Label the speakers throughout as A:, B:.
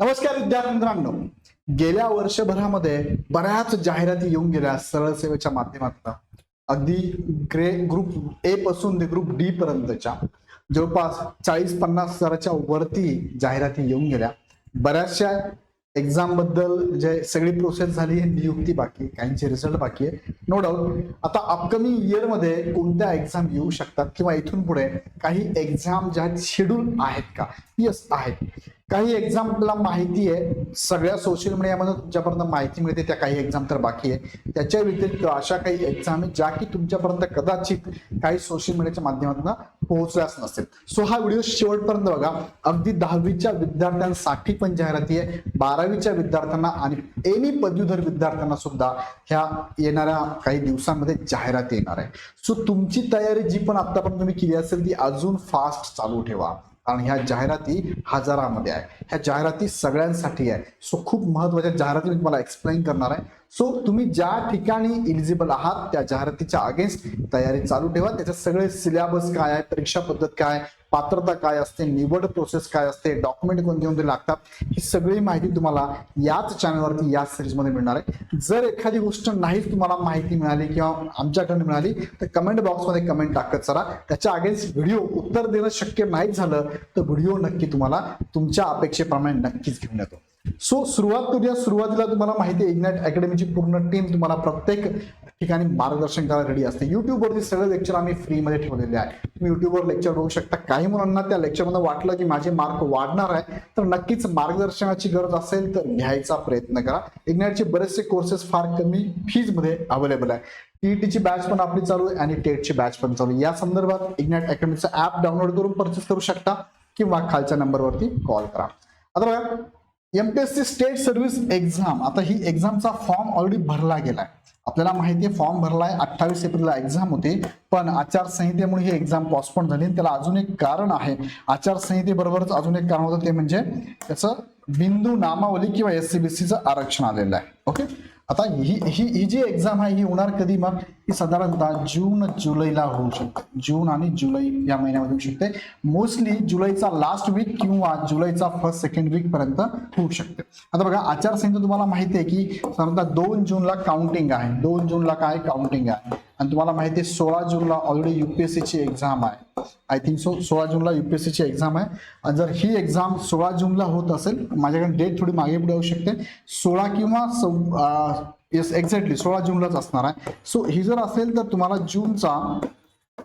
A: नमस्कार विद्यार्थी मित्रांनो. गेल्या वर्षभरामध्ये बऱ्याच जाहिराती येऊन गेल्या सरळ सेवेच्या माध्यमातून. अगदी ग्रे ग्रुप ए पासून ते ग्रुप डी पर्यंतच्या. जवळपास चाळीस पन्नास हजाराच्या वरती जाहिराती येऊन गेल्या. बऱ्याचशा एक्झामबद्दल जे सगळी प्रोसेस झाली आहे नियुक्ती बाकी काहींचे रिझल्ट बाकी आहे. नो डाऊट आता अपकमिंग इयरमध्ये कोणत्या एक्झाम येऊ शकतात? किंवा इथून पुढे काही एक्झाम ज्या शेड्यूल आहेत का? येस आहेत. काही एक्झामला माहिती आहे. सगळ्या सोशल मीडियामधून तुमच्यापर्यंत माहिती मिळते. त्या काही एक्झाम तर बाकी आहे. त्याच्या व्यतिरिक्त अशा काही एक्झाम आहेत ज्या की तुमच्यापर्यंत कदाचित काही सोशल मीडियाच्या माध्यमातून पोहोचल्याच नसेल. सो हा व्हिडिओ शेवटपर्यंत बघा. अगदी दहावीच्या विद्यार्थ्यांसाठी पण जाहिराती आहे. बारावीच्या विद्यार्थ्यांना आणि एनी पदवीधर विद्यार्थ्यांना सुद्धा ह्या येणाऱ्या काही दिवसांमध्ये जाहिरात येणार आहे. सो तुमची तयारी जी पण आतापर्यंत तुम्ही केली असेल ती अजून फास्ट चालू ठेवा. कारण ह्या जाहिराती हजारामध्ये आहे. ह्या जाहिराती सगळ्यांसाठी आहे. सो खूप महत्त्वाच्या जाहिराती मी तुम्हाला एक्सप्लेन करणार आहे. सो तुम्ही ज्या ठिकाणी इलिजिबल आहात त्या जाहिरातीच्या अगेन्स्ट तयारी चालू ठेवा. त्याचे सगळे सिलेबस काय आहे परीक्षा पद्धत काय पात्रता काय असते निवड प्रोसेस काय असते डॉक्युमेंट कोणते कोणते लागतात ही सगळी माहिती तुम्हाला याच चॅनलवरती याच सिरीजमध्ये मिळणार आहे. जर एखादी गोष्ट नाहीच तुम्हाला माहिती मिळाली किंवा आमच्याकडून मिळाली तर कमेंट बॉक्समध्ये कमेंट टाकत चला. त्याच्या अगेन्स्ट व्हिडिओ उत्तर देणं शक्य नाही झालं तर व्हिडिओ नक्की तुम्हाला तुमच्या अपेक्षेप्रमाणे नक्कीच घेऊन येतो. सो सुरुवात करूया. सुरुवातीला तुम्हाला माहिती आहे इग्नाइट अकॅडमीची पूर्ण टीम तुम्हाला प्रत्येक ठिकाणी मार्गदर्शन करायला रेडी असते. युट्यूबवरती सगळे लेक्चर आम्ही फ्रीमध्ये ठेवलेले आहे तुम्ही युट्यूबवर लेक्चर बघू शकता. काही मुलांना त्या लेक्चरमध्ये वाटलं की माझे मार्क वाढणार आहे तर नक्कीच मार्गदर्शनाची गरज असेल तर घ्यायचा प्रयत्न करा. इग्नाइटचे बरेचसे कोर्सेस फार कमी फीजमध्ये अवेलेबल आहे टीईटीची बॅच पण आपली चालू आहे आणि टेटची बॅच पण चालू आहे. या संदर्भात इग्नाइट अकॅडमीचं ऍप डाउनलोड करून परचेस करू शकता किंवा खालच्या नंबरवरती कॉल करा. आता बघा एमपीएससी स्टेट सर्व्हिस एक्झाम आता ही एक्झामचा फॉर्म ऑलरेडी भरला गेलाय. आपल्याला माहिती आहे फॉर्म भरलाय अठ्ठावीस एप्रिलला एक्झाम होती पण आचारसंहितेमुळे ही एक्झाम पॉस्टपोन झाली. आणि त्याला अजून एक कारण आहे. आचारसंहितेबरोबरच अजून एक कारण होतं ते म्हणजे त्याचं बिंदू नामावली किंवा एस सी बी आरक्षण आलेलं आहे. ओके आता ही ही ही जी एक्झाम आहे ही होणार कधी मग? ही साधारणतः जून जुलैला होऊ शकते. जून आणि जुलै या महिन्यामध्ये होऊ शकते. मोस्टली जुलैचा लास्ट वीक किंवा जुलैचा फर्स्ट सेकंड वीक पर्यंत होऊ शकते. आता बघा आचारसंहिता तुम्हाला माहिती आहे की साधारणतः दोन जूनला काउंटिंग आहे. दोन जूनला काय काउंटिंग आहे? आणि तुम्हाला माहिती आहे सोळा जूनला ऑलरेडी युपीएससीची एक्झाम आहे. आय थिंक सो सोळा जूनला युपीएससीची एक्झाम आहे. आणि जर ही एक्झाम सोळा जूनला होत असेल माझ्याकडे डेट थोडी मागे पुढे होऊ शकते. सोळा किंवा येस एक्झॅक्टली सोळा जूनलाच असणार आहे. सो ही जर असेल तर तुम्हाला जूनचा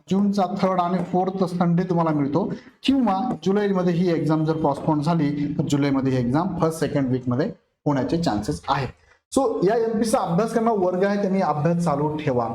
A: जूनचा थर्ड आणि फोर्थ संडे तुम्हाला मिळतो. किंवा जुलैमध्ये ही एक्झाम जर पॉस्टपोन झाली तर जुलैमध्ये ही एक्झाम फर्स्ट सेकंड वीकमध्ये होण्याचे चान्सेस आहेत. सो या एमपीचा अभ्यास करणारा वर्ग आहे त्यांनी अभ्यास चालू ठेवा.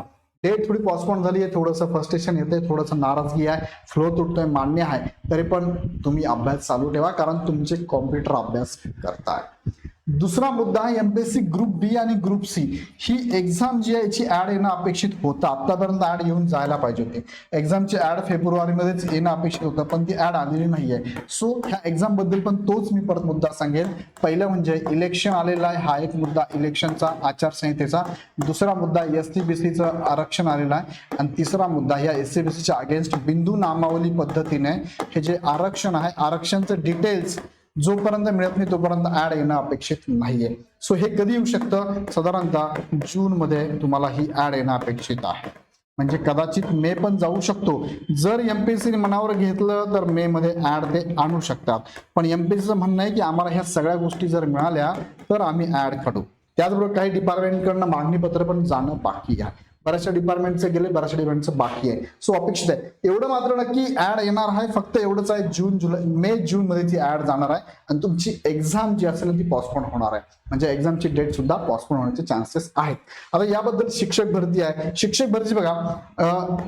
A: डेट थोडी पॉस्टपोन झाली आहे थोडंसं फ्रस्ट्रेशन येते थोडंसं नाराजगी आहे फ्लो तुटतोय मान्य आहे. तरी पण तुम्ही अभ्यास चालू ठेवा कारण तुमचे कॉम्प्युटर अभ्यास करताय. दुसरा मुद्दा आहे एमपीएससी ग्रुप बी आणि ग्रुप सी ही एक्झाम जी आहे याची ऍड येणं अपेक्षित होतं. आतापर्यंत ऍड येऊन जायला पाहिजे होती. एक्झामची ऍड फेब्रुवारीमध्येच येणं अपेक्षित होतं पण ती ऍड आलेली नाही आहे सो ह्या एक्झामबद्दल पण तोच मी परत मुद्दा सांगेन पहिलं म्हणजे इलेक्शन आलेला आहे हा एक मुद्दा इलेक्शनचा आचारसंहितेचा. दुसरा मुद्दा एस टी बी सीचं आरक्षण आलेलं आहे. आणि तिसरा मुद्दा या एस सी बी सीच्या अगेन्स्ट बिंदू नामावली पद्धतीने हे जे आरक्षण आहे आरक्षणचं डिटेल्स जोपर्यंत मिळत नाही तोपर्यंत ऍड येणं अपेक्षित नाहीये. सो हे कधी येऊ शकतं? साधारणतः जून मध्ये तुम्हाला ही ऍड येणं अपेक्षित आहे. म्हणजे कदाचित मे पण जाऊ शकतो. जर एमपीएससी मनावर घेतलं तर मे मध्ये ऍड ते आणू शकतात. पण एमपीएससीचं म्हणणं आहे की आम्हाला ह्या सगळ्या गोष्टी जर मिळाल्या तर आम्ही ऍड काढू त्याचबरोबर काही डिपार्टमेंटकडनं मागणी पत्र पण जाणं बाकी आहे. बऱ्याचशा डिपार्टमेंटचे गेले बऱ्याचशा डिपार्टमेंटचं बाकी आहे. सो अपेक्षित आहे. एवढं मात्र नक्की ऍड येणार आहे. फक्त एवढंच आहे जून जुलै मे जून मध्ये ती ऍड जाणार आहे. आणि तुमची एक्झाम जी असेल ती पॉस्टपोन होणार आहे. म्हणजे एक्झामची डेट सुद्धा पॉस्टपोन होण्याचे चान्सेस आहेत. आता याबद्दल शिक्षक भरती आहे. शिक्षक भरती बघा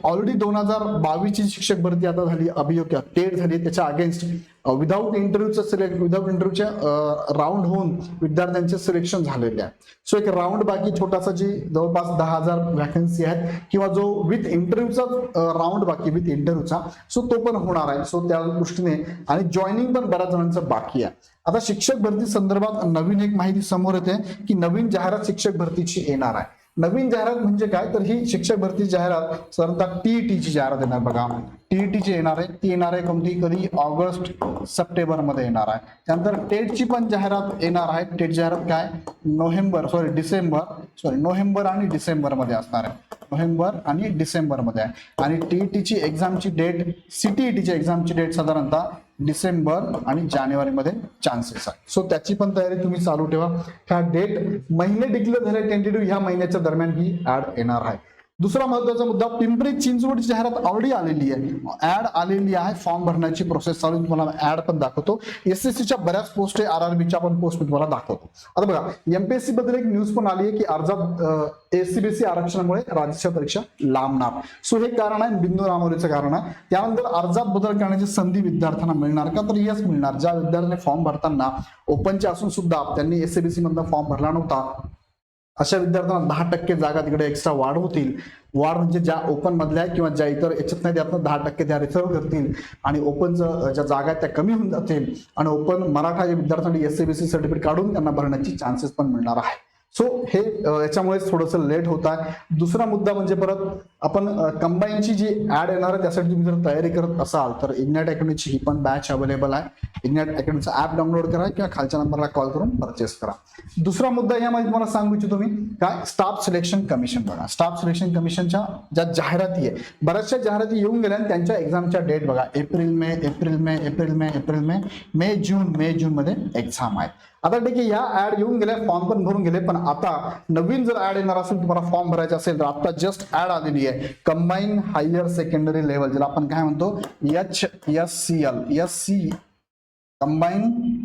A: ऑलरेडी दोन हजार बावीसची शिक्षक भरती आता झाली अभियोग्य टेट झाली त्याच्या अगेन्स्ट विदाऊट इंटरव्ह्यूचं सिलेक्ट विदाऊट इंटरव्ह्यूच्या राऊंड होऊन विद्यार्थ्यांचे सिलेक्शन झालेले आहे सो एक राऊंड बाकी छोटासा जी जवळपास दहा हजार वॅकन्सी आहेत किंवा जो विथ इंटरव्ह्यूचा राऊंड बाकी विथ इंटरव्ह्यूचा सो तो पण होणार आहे. सो त्या दृष्टीने आणि जॉईनिंग पण बऱ्याच जणांचं बाकी आहे. आता शिक्षक भरती संदर्भात नवीन एक माहिती समोर येते की नवीन जाहिरात शिक्षक भरतीची येणार आहे. नवीन जाहिरात म्हणजे काय? तर ही शिक्षक भरती जाहिरात साधारणतः टीईटीची जाहिरात येणार बघा. टीईटीची येणार आहे. ती येणार आहे कोणती? कधी? ऑगस्ट सप्टेंबरमध्ये येणार आहे. त्यानंतर टेटची पण जाहिरात येणार आहे. टेट जाहिरात काय? November sorry December sorry November आणि डिसेंबरमध्ये असणार आहे. नोव्हेंबर आणि डिसेंबरमध्ये आहे. आणि टीईटीची एक्झामची डेट सीटीईटीची एक्झामची डेट साधारणतः डिसेंबर आणि जानेवारीमध्ये चान्सेस आहे सो त्याची पण तयारी तुम्ही चालू ठेवा. ह्या डेट महिने डिक्लेअर झाले टेंटेटिव्ह ह्या महिन्याच्या दरम्यान ही ऍड येणार आहे. दुसरा महत्त्वाचा मुद्दा पिंपरी चिंचवडची जाहिरात ऑलरेडी आलेली आहे. ऍड आलेली आहे फॉर्म भरण्याची प्रोसेस चालू तुम्हाला ऍड पण दाखवतो. एसएससीच्या बऱ्याच पोस्ट आहे आरआरबीच्या पण पोस्ट मी तुम्हाला दाखवतो. आता बघा एमपीएससी बद्दल एक न्यूज पण आली आहे की अर्जात एससीबीसी आरक्षणामुळे राज्याच्या परीक्षा लांबणार. सो हे कारण आहे बिंदू रामोरीचं कारण आहे. त्यानंतर अर्जात बदल करण्याची संधी विद्यार्थ्यांना मिळणार का? तर यस मिळणार. ज्या विद्यार्थ्यांनी फॉर्म भरताना ओपनचे असून सुद्धा त्यांनी एससीबीसी मधला फॉर्म भरला नव्हता. अशा विद्यार्थ्यांना दहा टक्के जागा तिकडे एक्स्ट्रा वाढ होतील. वाढ म्हणजे ज्या ओपन मधल्या किंवा ज्या इतर याच्यात नाही त्यातनं दहा टक्के त्या रिझर्व करतील. आणि ओपनचं ज्या जागा आहेत त्या कमी होऊन जातील. आणि ओपन मराठा या विद्यार्थ्यांनी एस सी सर्टिफिकेट काढून त्यांना भरण्याची चान्सेस पण मिळणार आहे. सो हे याच्यामुळेच थोडंसं लेट होत आहे. दुसरा मुद्दा म्हणजे परत आपण कंबाईनची जी ऍड येणार आहे त्यासाठी तुम्ही जर तयारी करत असाल तर इग्नॅट अकॅडमीची ही पण बॅच अवेलेबल आहे. इग्नॅट अकॅडमीचा ऍप डाउनलोड करा किंवा खालच्या नंबरला कॉल करून परचेस करा. दुसरा मुद्दा यामध्ये तुम्हाला सांगू इच्छितो मी काय स्टाफ सिलेक्शन कमिशन बघा. स्टाफ सिलेक्शन कमिशनच्या ज्या जाहिराती आहे बऱ्याचशा जाहिराती येऊन गेल्या आणि त्यांच्या एक्झामच्या डेट बघा. April May April May April May April May May June May June मध्ये एक्झाम आहेत. आता ठीक आहे या ऍड येऊन गेल्या फॉर्म पण भरून गेले पण आता नवीन जर ऍड येणार असेल तुम्हाला फॉर्म भरायचा असेल तर आता जस्ट ऍड आलेली आहे. आहे कंबाईन हायर सेकंडरी लेवल ज्याला आपण काय म्हणतो? H S C L S C combine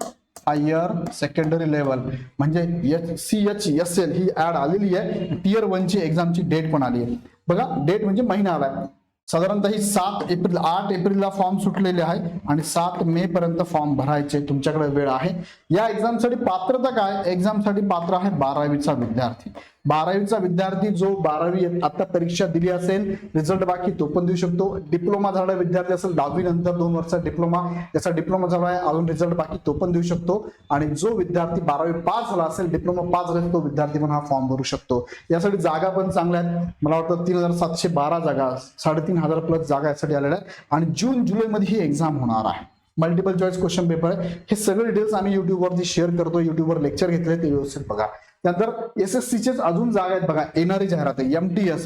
A: higher secondary level म्हणजे H C H S L ही ऍड आलेली आहे. टीयर वनची एक्झामची डेट पण आली आहे. बघा डेट म्हणजे महिना आलाय. साधारणतः ही सात एप्रिल आठ एप्रिलला फॉर्म सुटलेले आहे आणि सात मे पर्यंत फॉर्म भरायचे. तुमच्याकडे वेळ आहे. या एक्झामसाठी पात्रता काय? एक्झामसाठी पात्र आहे बारावीचा विद्यार्थी. बारावीचा विद्यार्थी जो बारावी आता परीक्षा दिली असेल रिझल्ट बाकी तो पण देऊ शकतो. डिप्लोमा झाला विद्यार्थी असेल दहावी नंतर दोन वर्षाचा डिप्लोमा त्याचा डिप्लोमा झाला आहे अजून रिझल्ट बाकी तो पण देऊ शकतो. आणि जो विद्यार्थी बारावी पास झाला असेल डिप्लोमा पास झाला तो विद्यार्थी पण हा फॉर्म भरू शकतो. यासाठी जागा पण चांगल्या आहेत. मला वाटतं तीन हजार सातशे बारा जागा साडेतीन हजार प्लस जागा यासाठी आलेल्या आहेत. आणि जून जुलैमध्ये ही एक्झाम होणार आहे. मल्टिपल चॉईस क्वेश्चन पेपर आहे. हे सगळे डिटेल्स आम्ही युट्यूबवरती शेअर करतो युट्यूबवर लेक्चर घेतले ते व्यवस्थित बघा. त्यानंतर एस एस सीचेच अजून जागा आहेत बघा येणारी जाहिरात आहे. M T S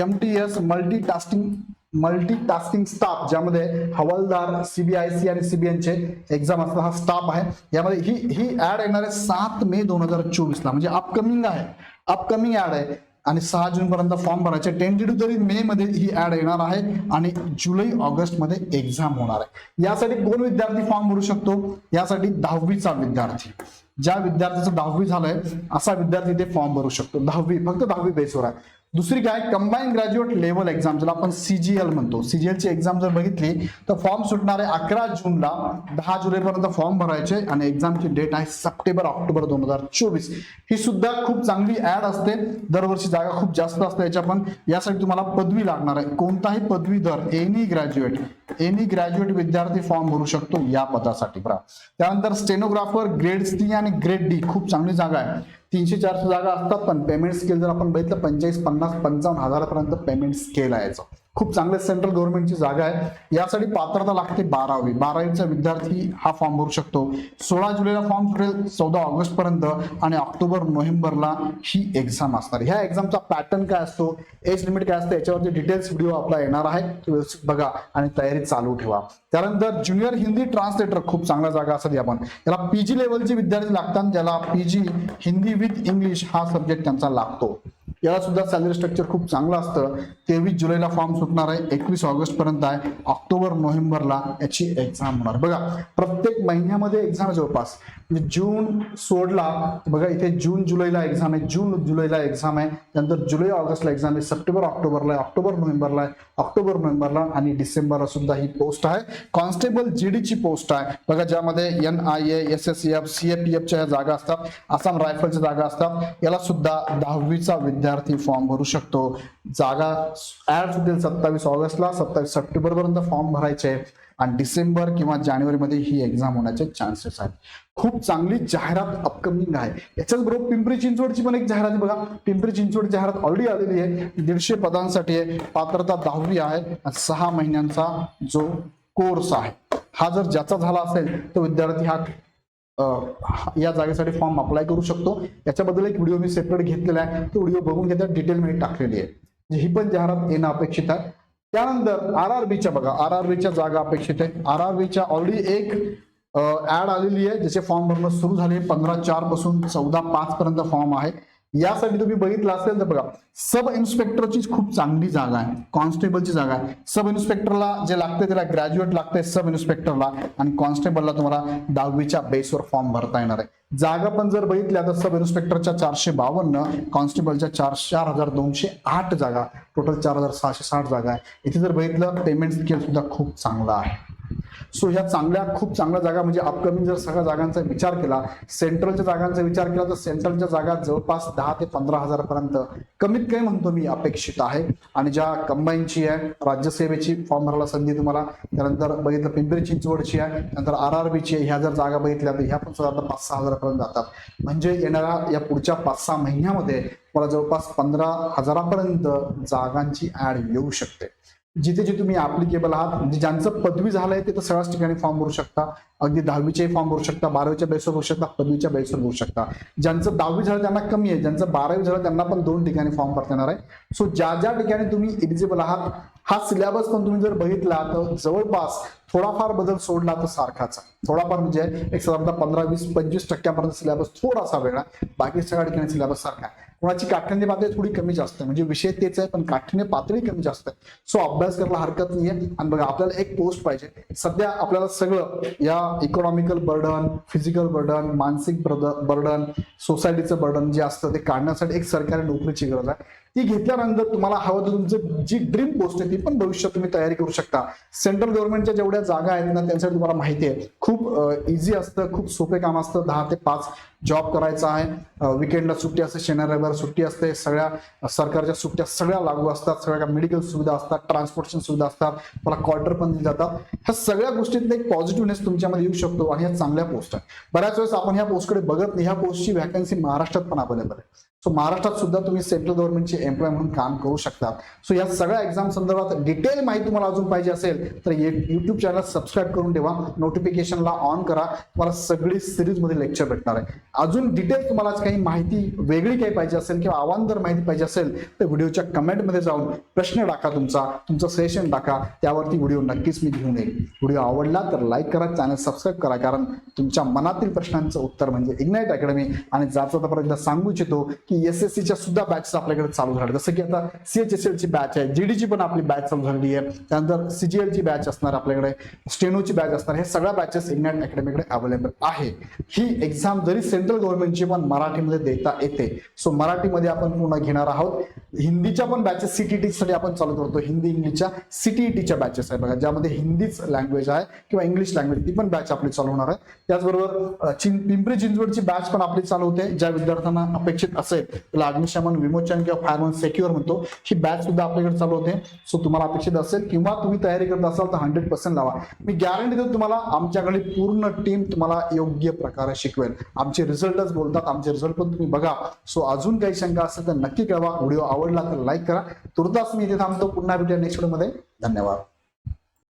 A: M T S multi tasking multi tasking staff ज्यामध्ये हवालदार सीबीआयसी आणि सीबीएनचे एक्झाम असतात हा स्टाफ आहे. यामध्ये ही ही ऍड येणार आहे सात मे दोन हजार चोवीस ला म्हणजे अपकमिंग आहे. अपकमिंग ऍड आहे. आणि सहा जून पर्यंत फॉर्म भरायचे. टेंटेटिव्ह तरी मे मध्ये ही ऍड येणार आहे आणि जुलै ऑगस्टमध्ये एक्झाम होणार आहे. यासाठी कोण विद्यार्थी फॉर्म भरू शकतो? यासाठी दहावीचा विद्यार्थी. ज्या विद्यार्थ्याचं दहावी झालंय असा विद्यार्थी ते फॉर्म भरू शकतो. दहावी फक्त दहावी बेसवर आहे. दुसरी काय? कंबाईन ग्रॅज्युएट लेवल एक्झाम ज्याला आपण सीजीएल म्हणतो. सीजीएल ची एक्झाम जर बघितली तर फॉर्म सुटणार आहे अकरा जूनला दहा जुलैपर्यंत फॉर्म भरायचे आणि एक्झामची डेट आहे सप्टेंबर ऑक्टोबर दोन हजार चोवीस. ही सुद्धा खूप चांगली ऍड असते. दरवर्षी जागा खूप जास्त असते याच्या पण यासाठी तुम्हाला पदवी लागणार आहे. कोणताही पदवीधर एनी ग्रॅज्युएट एनी ग्रॅज्युएट विद्यार्थी फॉर्म भरू शकतो या पदासाठी. बरा. त्यानंतर स्टेनोग्राफर ग्रेड सी आणि ग्रेड डी खूप चांगली जागा आहे. तीनशे चारशे जागा असतात पण पेमेंट स्केल जर आपण बघितलं पंचेचाळीस पन्नास पंचावन्न हजारापर्यंत पेमेंट स्केल आहे याचं. खूप चांगले सेंट्रल गव्हर्नमेंटची जागा आहे. यासाठी पात्रता लागते बारावी. बारावीचा विद्यार्थी हा फॉर्म भरू शकतो. सोळा जुलैला फॉर्म सुटेल चौदा ऑगस्ट पर्यंत आणि ऑक्टोबर नोव्हेंबरला ही एक्झाम असणार. ह्या एक्झामचा पॅटर्न काय असतो? एज लिमिट काय असतं? याच्यावरती डिटेल्स व्हिडिओ आपला येणार आहे. व्यवस्थित बघा आणि तयारी चालू ठेवा. त्यानंतर ज्युनियर हिंदी ट्रान्सलेटर खूप चांगला जागा असतात आपण याला पीजी लेवलचे विद्यार्थी लागतात. ज्याला पीजी हिंदी विथ इंग्लिश हा सब्जेक्ट त्यांचा लागतो. याला सुद्धा सॅलरी स्ट्रक्चर खूप चांगलं असतं. तेवीस जुलैला फॉर्म सुटणार आहे एकवीस ऑगस्ट पर्यंत आहे ऑक्टोबर नोव्हेंबरला याची एक्झाम होणार. बघा प्रत्येक महिन्यामध्ये एक्झाम जवळपास. म्हणजे जून सोडला बघा इथे जून जुलैला एक्झाम आहे जून जुलैला एक्झाम आहे त्यानंतर जुलै ऑगस्टला एक्झाम आहे सप्टेंबर ऑक्टोबरला आहे ऑक्टोबर नोव्हेंबरला आहे ऑक्टोबर नोव्हेंबरला आणि डिसेंबरला सुद्धा ही पोस्ट आहे. कॉन्स्टेबल जीडीची पोस्ट आहे. बघा ज्यामध्ये N I S S F C A P एफच्या जागा असतात आसाम रायफलच्या जागा असतात याला सुद्धा दहावीचा विद्यार्थी फॉर्म भरू शकतो. जागा ऍड होतील सत्तावीस ऑगस्टला सत्तावीस सप्टेंबर पर्यंत फॉर्म भरायचे आणि डिसेंबर किंवा जानेवारीमध्ये ही एक्झाम होण्याचे चान्सेस आहेत. खूप चांगली जाहिरात अपकमिंग आहे. याच्याच बरोबर पिंपरी चिंचवडची पण एक जाहिरात आहे बघा. पिंपरी चिंचवड जाहिरात ऑलरेडी आलेली आहे. दीडशे पदांसाठी आहे. पात्रता दहावी आहे. आणि सहा महिन्यांचा जो कोर्स आहे हा जर ज्याचा झाला असेल तर विद्यार्थी हा या जागेसाठी फॉर्म अप्लाय करू शकतो. याच्याबद्दल एक व्हिडिओ मी सेपरेट घेतलेला आहे. तो व्हिडिओ बघून घेता मी टाकलेली आहे. ही पण जाहिरात येणं अपेक्षित आहे. त्यानंतर आर आर बीच्या बघा आर आर बीच्या जागा अपेक्षित आहे. आर आर बीच्या ऑलरेडी एक ऍड आलेली आहे ज्याचे फॉर्म भरणं सुरू झाले पंधरा चारपासून चौदा पाच पर्यंत फॉर्म आहे. यासाठी तुम्ही बघितलं असेल तर बघा सब इन्स्पेक्टरची खूप चांगली जागा आहे कॉन्स्टेबलची जागा आहे. सब इन्स्पेक्टरला जे लागते त्याला ग्रॅज्युएट लागते सब इन्स्पेक्टरला आणि कॉन्स्टेबलला तुम्हाला दहावीच्या बेसवर फॉर्म भरता येणार आहे. जागा पण जर बघितल्या तर सब इन्स्पेक्टरच्या चारशे बावन्न कॉन्स्टेबलच्या चार चार हजार दोनशे आठ जागा टोटल चार हजार सहाशे साठ जागा आहे. इथे जर बघितलं पेमेंट स्केल सुद्धा खूप चांगला आहे. सो ह्या चांगल्या खूप चांगल्या जागा म्हणजे अपकमिंग जर सगळ्या जागांचा विचार केला सेंट्रलच्या जागांचा विचार केला तर सेंट्रलच्या जागा जवळपास दहा ते पंधरा हजार पर्यंत कमीत कमी म्हणतो मी अपेक्षित आहे. आणि ज्या कंबाईनची आहे राज्यसेवेची फॉर्म भरायला संधी तुम्हाला त्यानंतर बघितलं पिंपरी चिंचवडची आहे नंतर आर आर बीची आहे ह्या जर जागा बघितल्या तर ह्या पण साधारण पाच सहा हजारापर्यंत जातात. म्हणजे येणाऱ्या या पुढच्या पाच सहा महिन्यामध्ये मला जवळपास पंधरा हजारापर्यंत जागांची ऍड येऊ शकते. जिथे जे तुम्ही ऍप्लिकेबल आहात म्हणजे ज्यांचं पदवी झालंय ते तर सगळ्याच ठिकाणी फॉर्म भरू शकता. अगदी दहावीचेही फॉर्म भरू शकता बारावीच्या बेसवर भरू शकता पदवीच्या बेसवर भरू शकता. ज्यांचं दहावी झालं त्यांना कमी आहे ज्यांचं बारावी झालं त्यांना पण दोन ठिकाणी फॉर्म भरता येणार आहे. सो ज्या ज्या ठिकाणी तुम्ही एलिजिबल आहात हा सिलेबस पण तुम्ही जर बघितला तर जवळपास थोडाफार बदल सोडला तर सारखाच. आहे थोडाफार म्हणजे एक साधारणतः पंधरा वीस पंचवीस टक्क्यापर्यंत सिलेबस थोडासा वेगळा. बाकी सगळ्या ठिकाणी सिलेबस सारखा. आहे कोणाची काठिण्य पातळी थोडी कमी जास्त आहे. म्हणजे विषय तेच आहे पण काठिण्य पातळी कमी जास्त आहे. सो अभ्यास करायला हरकत नाहीये. आणि बघा आपल्याला एक पोस्ट पाहिजे. सध्या आपल्याला सगळं या इकॉनॉमिकल बर्डन फिजिकल बर्डन मानसिक बर्डन सोसायटीचं बर्डन जे असतं ते काढण्यासाठी एक सरकारी नोकरीची गरज आहे. ती घेतल्यानंतर तुम्हाला हवं तर तुमचं जी ड्रीम पोस्ट आहे ती पण भविष्यात तुम्ही तयारी करू शकता. सेंट्रल गव्हर्नमेंटच्या जेवढ्या जागा आहेत ना त्यांच्यासाठी तुम्हाला माहिती आहे. खूप इझी असतं खूप सोपे काम असतं. दहा ते पाच जॉब करायचा आहे. विकेंडला सुट्टी असते शनिवार रविवार सुट्टी असते. सगळ्या सरकारच्या सुट्ट्या सगळ्या लागू असतात. सगळ्या मेडिकल सुविधा असतात ट्रान्सपोर्टेशन सुविधा असतात. तुम्हाला क्वार्टर पण दिले जातात. ह्या सगळ्या गोष्टीतलं एक पॉझिटिव्हनेस तुमच्यामध्ये येऊ शकतो आणि ह्या चांगल्या पोस्ट आहे बऱ्याच वेळेस आपण ह्या पोस्टकडे बघत नाही. ह्या पोस्टची व्हॅकन्सी महाराष्ट्रात पण अवेलेबल आहे. सो महाराष्ट्रात सुद्धा तुम्ही सेंट्रल गव्हर्नमेंटचे एम्प्लॉय म्हणून काम करू शकता सो या सगळ्या एक्झाम संदर्भात डिटेल माहिती तुम्हाला अजून पाहिजे असेल तर युट्यूब चॅनल सबस्क्राईब करून ठेवा. नोटिफिकेशनला ऑन करा. तुम्हाला सगळी सिरीजमध्ये लेक्चर भेटणार आहे. अजून डिटेल तुम्हाला काही माहिती वेगळी काही पाहिजे असेल किंवा आव्हानदार माहिती पाहिजे असेल तर व्हिडिओच्या कमेंटमध्ये जाऊन प्रश्न टाका तुमचा. तुमचं सेशन टाका. त्यावरती व्हिडिओ नक्कीच मी घेऊन येईल. व्हिडिओ आवडला तर लाईक करा चॅनल सबस्क्राईब करा कारण तुमच्या मनातील प्रश्नांचं उत्तर म्हणजे इग्नाईट अकॅडमी आणि जाचा तर सांगू इच्छितो की एस एस सीच्या सुद्धा बॅचेस आपल्याकडे चालू झाले जसं की आता सीएचएसएल ची बॅच आहे जीडीची पण आपली बॅच चालू झालेली आहे त्यानंतर सीजीएल ची बॅच असणार आपल्याकडे स्टेनोची बॅच असणार हे सगळ्या बॅचेस इंग्लंड अकॅडमीकडे अवेलेबल आहे. ही एक्झाम जरी सेंट्रल गव्हर्नमेंटची पण मराठीमध्ये देता येते. सो मराठीमध्ये आपण पूर्ण घेणार आहोत. हिंदीच्या पण बॅचेस सीटीटी साठी आपण चालू करतो. हिंदी इंग्लिशच्या सीटीईटीच्या बॅचेस आहे बघा ज्यामध्ये हिंदीच लँग्वेज आहे किंवा इंग्लिश लँग्वेज ती पण बॅच आपली चालू होणार आहे. त्याचबरोबर चिं पिंपरी चिंचवडची बॅच पण आपली चालू होते ज्या विद्यार्थ्यांना अपेक्षित असेल. त्याला अग्निशमन विमोचन किंवा फायरमन सेक्युअर म्हणतो. ही बॅच सुद्धा आपल्याकडे चालू होते. सो तुम्हाला अपेक्षित असेल किंवा तुम्ही तयारी करत असाल तर हंड्रेड पर्सेंट लावा. मी गॅरंटी देतो तुम्हाला आमच्याकडे पूर्ण टीम तुम्हाला योग्य प्रकारे शिकवेल. आमचे रिझल्टच बोलतात आमचे रिझल्ट पण तुम्ही बघा. सो अजून काही शंका असेल तर नक्की कळवा. व्हिडिओ आवडला तर लाईक करा. तुर्तास मी इथे थांबतो. पुन्हा भेटूया नेक्स्टमध्ये. धन्यवाद.